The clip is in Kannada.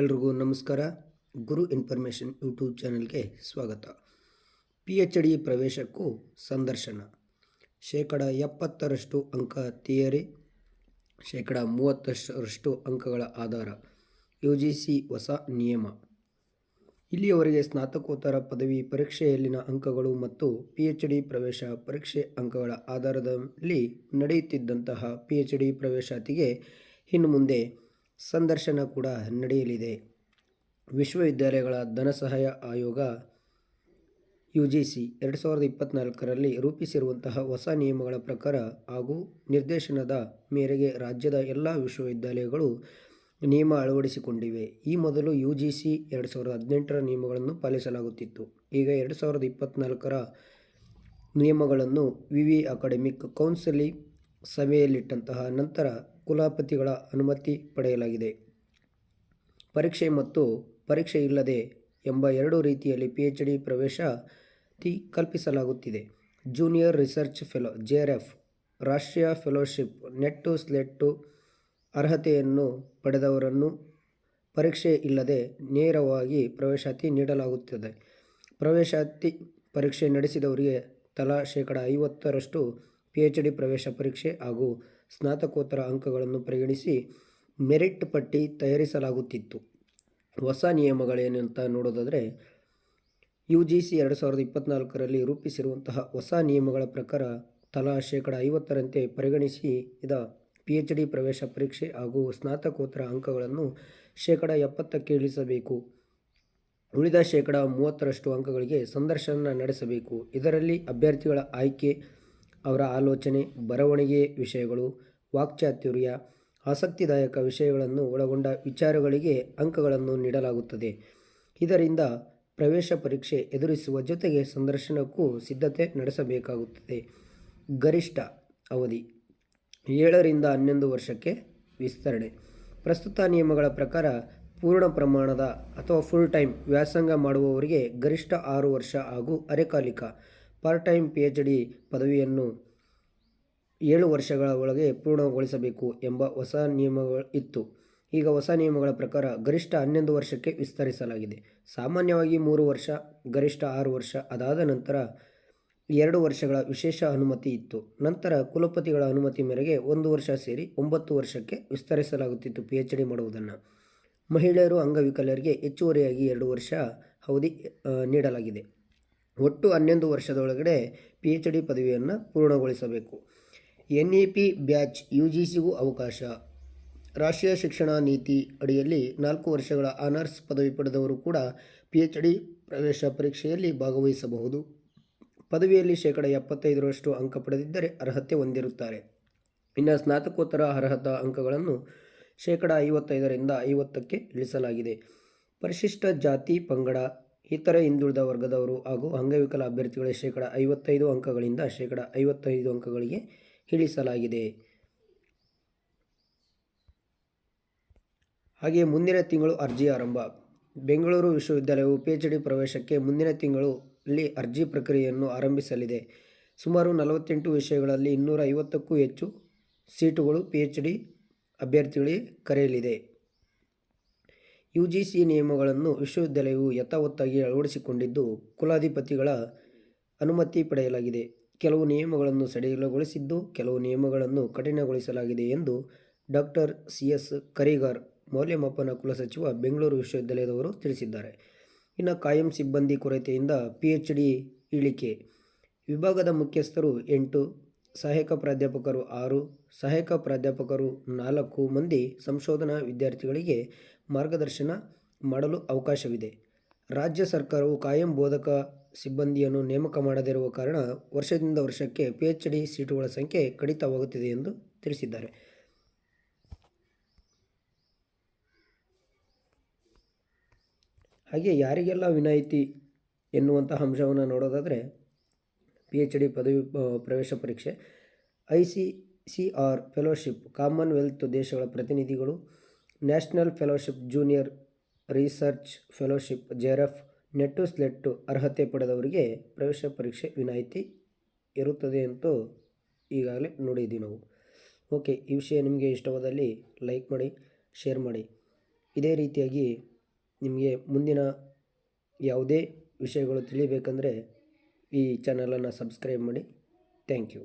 ಎಲ್ರಿಗೂ ನಮಸ್ಕಾರ. ಗುರು ಇನ್ಫಾರ್ಮೇಷನ್ ಯೂಟ್ಯೂಬ್ ಚಾನಲ್ಗೆ ಸ್ವಾಗತ. ಪಿ ಎಚ್ ಡಿ ಪ್ರವೇಶಕ್ಕೂ ಸಂದರ್ಶನ. ಶೇಕಡ ಎಪ್ಪತ್ತರಷ್ಟು ಅಂಕ ಥಿಯರಿ, ಶೇಕಡ ಮೂವತ್ತರಷ್ಟು ಅಂಕಗಳ ಆಧಾರ ಯು ಜಿ ಸಿ ಹೊಸ ನಿಯಮ. ಇಲ್ಲಿಯವರೆಗೆ ಸ್ನಾತಕೋತ್ತರ ಪದವಿ ಪರೀಕ್ಷೆಯಲ್ಲಿನ ಅಂಕಗಳು ಮತ್ತು ಪಿ ಎಚ್ ಡಿ ಪ್ರವೇಶ ಪರೀಕ್ಷೆ ಅಂಕಗಳ ಆಧಾರದಲ್ಲಿ ನಡೆಯುತ್ತಿದ್ದಂತಹ ಪಿ ಎಚ್ ಡಿ ಪ್ರವೇಶಾತಿಗೆ ಇನ್ನು ಮುಂದೆ ಸಂದರ್ಶನ ಕೂಡ ನಡೆಯಲಿದೆ. ವಿಶ್ವವಿದ್ಯಾಲಯಗಳ ಧನಸಹಾಯ ಆಯೋಗ ಯು ಜಿ ಸಿ ಎರಡು ಸಾವಿರದ ಇಪ್ಪತ್ತ್ನಾಲ್ಕರಲ್ಲಿ ರೂಪಿಸಿರುವಂತಹ ಹೊಸ ನಿಯಮಗಳ ಪ್ರಕಾರ ಹಾಗೂ ನಿರ್ದೇಶನದ ಮೇರೆಗೆ ರಾಜ್ಯದ ಎಲ್ಲ ವಿಶ್ವವಿದ್ಯಾಲಯಗಳು ನಿಯಮ ಅಳವಡಿಸಿಕೊಂಡಿವೆ. ಈ ಮೊದಲು ಯು ಜಿ ಸಿ ಎರಡು ಸಾವಿರದ ಹದಿನೆಂಟರ ನಿಯಮಗಳನ್ನು ಪಾಲಿಸಲಾಗುತ್ತಿತ್ತು. ಈಗ ಎರಡು ಸಾವಿರದ ಇಪ್ಪತ್ತ್ನಾಲ್ಕರ ನಿಯಮಗಳನ್ನು ವಿವಿ ಅಕಾಡೆಮಿಕ್ ಕೌನ್ಸಿಲಿಂಗ್ ಸಭೆಯಲ್ಲಿಟ್ಟಂತಹ ನಂತರ ಕುಲಪತಿಗಳ ಅನುಮತಿ ಪಡೆಯಲಾಗಿದೆ. ಪರೀಕ್ಷೆ ಮತ್ತು ಪರೀಕ್ಷೆ ಇಲ್ಲದೆ ಎಂಬ ಎರಡು ರೀತಿಯಲ್ಲಿ ಪಿ ಎಚ್ ಡಿ ಪ್ರವೇಶಾತಿ ಕಲ್ಪಿಸಲಾಗುತ್ತಿದೆ. Junior research fellow, J R F, ರಾಷ್ಟ್ರೀಯ ಫೆಲೋಶಿಪ್, ನೆಟ್ಟು ಸ್ಲೆಟ್ಟು ಸ್ಲೆಟ್ ಅರ್ಹತೆಯನ್ನು ಪಡೆದವರನ್ನು ಪರೀಕ್ಷೆ ಇಲ್ಲದೆ ನೇರವಾಗಿ ಪ್ರವೇಶಾತಿ ನೀಡಲಾಗುತ್ತದೆ. ಪ್ರವೇಶಾತಿ ಪರೀಕ್ಷೆ ನಡೆಸಿದವರಿಗೆ ತಲಾ ಶೇಕಡ ಐವತ್ತರಷ್ಟು ಪಿ ಎಚ್ ಡಿ ಪ್ರವೇಶ ಪರೀಕ್ಷೆ ಹಾಗೂ ಸ್ನಾತಕೋತ್ತರ ಅಂಕಗಳನ್ನು ಪರಿಗಣಿಸಿ ಮೆರಿಟ್ ಪಟ್ಟಿ ತಯಾರಿಸಲಾಗುತ್ತಿತ್ತು. ಹೊಸ ನಿಯಮಗಳೇನು ಅಂತ ನೋಡೋದಾದರೆ, ಯು ಜಿ ಸಿ ಎರಡು ಸಾವಿರದ ಇಪ್ಪತ್ನಾಲ್ಕರಲ್ಲಿ ರೂಪಿಸಿರುವಂತಹ ಹೊಸ ನಿಯಮಗಳ ಪ್ರಕಾರ ತಲಾ ಶೇಕಡ ಐವತ್ತರಂತೆ ಪರಿಗಣಿಸಿ ಇದ ಪಿ ಎಚ್ ಡಿ ಪ್ರವೇಶ ಪರೀಕ್ಷೆ ಹಾಗೂ ಸ್ನಾತಕೋತ್ತರ ಅಂಕಗಳನ್ನು ಶೇಕಡ ಎಪ್ಪತ್ತಕ್ಕೆ ಇಳಿಸಬೇಕು. ಉಳಿದ ಶೇಕಡ ಮೂವತ್ತರಷ್ಟು ಅಂಕಗಳಿಗೆ ಸಂದರ್ಶನ ನಡೆಸಬೇಕು. ಇದರಲ್ಲಿ ಅಭ್ಯರ್ಥಿಗಳ ಆಯ್ಕೆ ಅವರ ಆಲೋಚನೆ, ಬರವಣಿಗೆ ವಿಷಯಗಳು, ವಾಕ್ಚಾತುರ್ಯ, ಆಸಕ್ತಿದಾಯಕ ವಿಷಯಗಳನ್ನು ಒಳಗೊಂಡ ವಿಚಾರಗಳಿಗೆ ಅಂಕಗಳನ್ನು ನೀಡಲಾಗುತ್ತದೆ. ಇದರಿಂದ ಪ್ರವೇಶ ಪರೀಕ್ಷೆ ಎದುರಿಸುವ ಜೊತೆಗೆ ಸಂದರ್ಶನಕ್ಕೂ ಸಿದ್ಧತೆ ನಡೆಸಬೇಕಾಗುತ್ತದೆ. ಗರಿಷ್ಠ ಅವಧಿ ಏಳರಿಂದ ಹನ್ನೊಂದು ವರ್ಷಕ್ಕೆ ವಿಸ್ತರಣೆ. ಪ್ರಸ್ತುತ ನಿಯಮಗಳ ಪ್ರಕಾರ ಪೂರ್ಣ ಪ್ರಮಾಣದ ಅಥವಾ ಫುಲ್ ಟೈಮ್ ವ್ಯಾಸಂಗ ಮಾಡುವವರಿಗೆ ಗರಿಷ್ಠ ಆರು ವರ್ಷ ಹಾಗೂ ಅರೆಕಾಲಿಕ part time P H D ಪದವಿಯನ್ನು ಏಳು ವರ್ಷಗಳ ಒಳಗೆ ಪೂರ್ಣಗೊಳಿಸಬೇಕು ಎಂಬ ಹೊಸ ನಿಯಮಗಳು ಇತ್ತು. ಈಗ ಹೊಸ ನಿಯಮಗಳ ಪ್ರಕಾರ ಗರಿಷ್ಠ ಹನ್ನೊಂದು ವರ್ಷಕ್ಕೆ ವಿಸ್ತರಿಸಲಾಗಿದೆ. ಸಾಮಾನ್ಯವಾಗಿ ಮೂರು ವರ್ಷ, ಗರಿಷ್ಠ ಆರು ವರ್ಷ ಅದಾದ ನಂತರ ಎರಡು ವರ್ಷಗಳ ವಿಶೇಷ ಅನುಮತಿ ಇತ್ತು. ನಂತರ ಕುಲಪತಿಗಳ ಅನುಮತಿ ಮೇರೆಗೆ ಒಂದು ವರ್ಷ ಸೇರಿ ಒಂಬತ್ತು ವರ್ಷಕ್ಕೆ ವಿಸ್ತರಿಸಲಾಗುತ್ತಿತ್ತು ಪಿ ಎಚ್ ಡಿ ಮಾಡುವುದನ್ನು. ಮಹಿಳೆಯರು ಅಂಗವಿಕಲರಿಗೆ ಹೆಚ್ಚುವರಿಯಾಗಿ ಎರಡು ವರ್ಷ ಅವಧಿ ನೀಡಲಾಗಿದೆ. ಒಟ್ಟು ಹನ್ನೊಂದು ವರ್ಷದೊಳಗಡೆ ಪಿ ಎಚ್ ಡಿ ಪದವಿಯನ್ನು ಪೂರ್ಣಗೊಳಿಸಬೇಕು. N E P batch U G ಸಿಗೂ ಅವಕಾಶ. ರಾಷ್ಟ್ರೀಯ ಶಿಕ್ಷಣ ನೀತಿ ಅಡಿಯಲ್ಲಿ ನಾಲ್ಕು ವರ್ಷಗಳ ಆನರ್ಸ್ ಪದವಿ ಪಡೆದವರು ಕೂಡ ಪಿ ಎಚ್ ಡಿ ಪ್ರವೇಶ ಪರೀಕ್ಷೆಯಲ್ಲಿ ಭಾಗವಹಿಸಬಹುದು. ಪದವಿಯಲ್ಲಿ ಶೇಕಡ ಎಪ್ಪತ್ತೈದರಷ್ಟು ಅಂಕ ಪಡೆದಿದ್ದರೆ ಅರ್ಹತೆ ಹೊಂದಿರುತ್ತಾರೆ. ಇನ್ನು ಸ್ನಾತಕೋತ್ತರ ಅರ್ಹತಾ ಅಂಕಗಳನ್ನು ಶೇಕಡ ಐವತ್ತೈದರಿಂದ ಐವತ್ತಕ್ಕೆ ಇಳಿಸಲಾಗಿದೆ. ಪರಿಶಿಷ್ಟ ಜಾತಿ ಪಂಗಡ ಇತರ ಹಿಂದುಳಿದ ವರ್ಗದವರು ಹಾಗೂ ಅಂಗವಿಕಲ ಅಭ್ಯರ್ಥಿಗಳ ಶೇಕಡ ಐವತ್ತೈದು ಅಂಕಗಳಿಂದ ಶೇಕಡ ಐವತ್ತೈದು ಅಂಕಗಳಿಗೆ ಇಳಿಸಲಾಗಿದೆ. ಹಾಗೆಯೇ ಮುಂದಿನ ತಿಂಗಳು ಅರ್ಜಿ ಆರಂಭ. ಬೆಂಗಳೂರು ವಿಶ್ವವಿದ್ಯಾಲಯವು ಪಿ ಎಚ್ ಡಿ ಪ್ರವೇಶಕ್ಕೆ ಮುಂದಿನ ತಿಂಗಳಲ್ಲಿ ಅರ್ಜಿ ಪ್ರಕ್ರಿಯೆಯನ್ನು ಆರಂಭಿಸಲಿದೆ. ಸುಮಾರು ನಲವತ್ತೆಂಟು ವಿಷಯಗಳಲ್ಲಿ ಇನ್ನೂರ ಐವತ್ತಕ್ಕೂ ಹೆಚ್ಚು ಸೀಟುಗಳು ಪಿ ಎಚ್ ಡಿ ಅಭ್ಯರ್ಥಿಗಳಿಗೆ ಕರೆಯಲಿದೆ. ಯು ಜಿ ಸಿ ನಿಯಮಗಳನ್ನು ವಿಶ್ವವಿದ್ಯಾಲಯವು ಯಥಾವತ್ತಾಗಿ ಅಳವಡಿಸಿಕೊಂಡಿದ್ದು, ಕುಲಾಧಿಪತಿಗಳ ಅನುಮತಿ ಪಡೆಯಲಾಗಿದೆ. ಕೆಲವು ನಿಯಮಗಳನ್ನು ಸಡಿಲಗೊಳಿಸಿದ್ದು, ಕೆಲವು ನಿಯಮಗಳನ್ನು ಕಠಿಣಗೊಳಿಸಲಾಗಿದೆ ಎಂದು ಡಾಕ್ಟರ್ ಸಿ ಎಸ್ ಕರಿಗಾರ್, ಮೌಲ್ಯಮಾಪನ ಕುಲಸಚಿವ ಬೆಂಗಳೂರು ವಿಶ್ವವಿದ್ಯಾಲಯದವರು ತಿಳಿಸಿದ್ದಾರೆ. ಇನ್ನು ಕಾಯಂ ಸಿಬ್ಬಂದಿ ಕೊರತೆಯಿಂದ ಪಿ ಎಚ್ ಡಿ ಇಳಿಕೆ. ವಿಭಾಗದ ಮುಖ್ಯಸ್ಥರು ಎಂಟು ಸಹಾಯಕ ಪ್ರಾಧ್ಯಾಪಕರು ಆರು, ಸಹಾಯಕ ಪ್ರಾಧ್ಯಾಪಕರು ನಾಲ್ಕು ಮಂದಿ ಸಂಶೋಧನಾ ವಿದ್ಯಾರ್ಥಿಗಳಿಗೆ ಮಾರ್ಗದರ್ಶನ ಮಾಡಲು ಅವಕಾಶವಿದೆ. ರಾಜ್ಯ ಸರ್ಕಾರವು ಕಾಯಂ ಬೋಧಕ ಸಿಬ್ಬಂದಿಯನ್ನು ನೇಮಕ ಮಾಡದಿರುವ ಕಾರಣ ವರ್ಷದಿಂದ ವರ್ಷಕ್ಕೆ ಪಿ ಎಚ್ ಡಿ ಸೀಟುಗಳ ಸಂಖ್ಯೆ ಕಡಿತವಾಗುತ್ತಿದೆ ಎಂದು ತಿಳಿಸಿದ್ದಾರೆ. ಹಾಗೆ ಯಾರಿಗೆಲ್ಲ ವಿನಾಯಿತಿ ಎನ್ನುವಂತಹ ಅಂಶವನ್ನು ನೋಡೋದಾದರೆ ಪಿ ಎಚ್ ಡಿ ಪದವಿ ಪ್ರವೇಶ ಪರೀಕ್ಷೆ, I C C R fellowship, Commonwealth ದೇಶಗಳ ಪ್ರತಿನಿಧಿಗಳು, national fellowship junior research fellowship, JRF, NET SLET ಅರ್ಹತೆ ಪಡೆದವರಿಗೆ ಪ್ರವೇಶ ಪರೀಕ್ಷೆ ವಿನಾಯಿತಿ ಇರುತ್ತದೆ ಅಂತೂ ಈಗಾಗಲೇ ನೋಡಿದ್ದೀವಿ ನಾವು. ಓಕೆ, ಈ ವಿಷಯ ನಿಮಗೆ ಇಷ್ಟವಾದಲ್ಲಿ ಲೈಕ್ ಮಾಡಿ, ಶೇರ್ ಮಾಡಿ. ಇದೇ ರೀತಿಯಾಗಿ ನಿಮಗೆ ಮುಂದಿನ ಯಾವುದೇ ವಿಷಯಗಳು ತಿಳಿಬೇಕಂದ್ರೆ ಈ ಚಾನಲನ್ನು ಸಬ್ಸ್ಕ್ರೈಬ್ ಮಾಡಿ. Thank you.